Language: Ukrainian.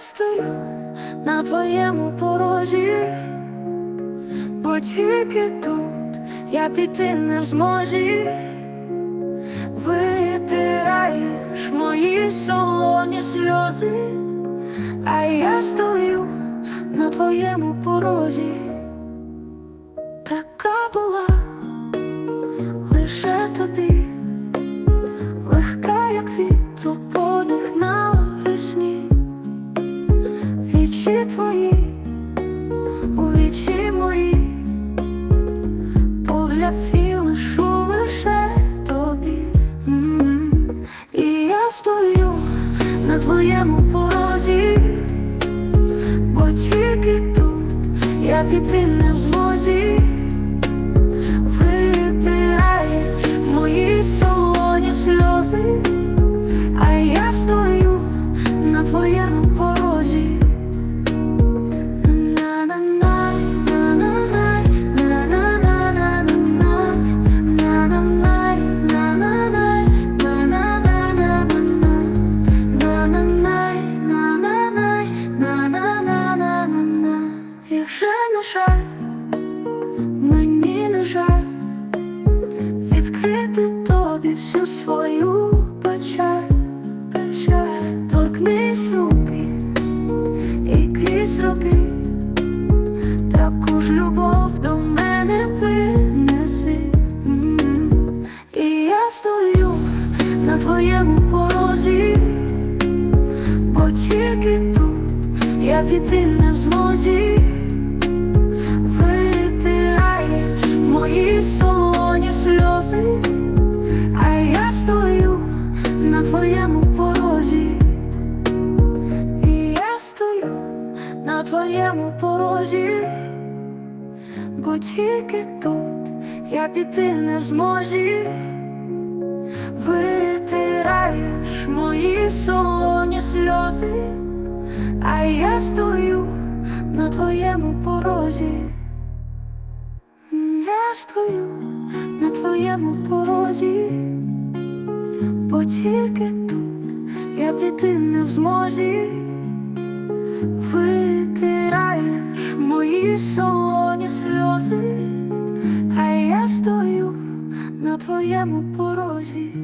стою на твоєму порозі, бо тільки тут я піти не в змозі, витираєш мої солоні сльози, а я стою на твоєму порозі, така була лише тобі, легка, як вітру вічі твої, у вічі мої, погляд свій лишу лише тобі, і я стою на твоєму порозі, жаль. Мені не жаль відкрити тобі всю свою печаль, торкнись руки і крізь роки, таку ж любов до мене принеси, і я стою на твоєму порозі, бо тільки тут я піти не в змозі. На твоєму порозі, бо тільки тут я піти не в змозі. Витираєш мої солоні сльози, а я стою на твоєму порозі. Я стою на твоєму порозі, бо тільки тут я піти не в твої солоні сльози, а я стою на твоєму порозі.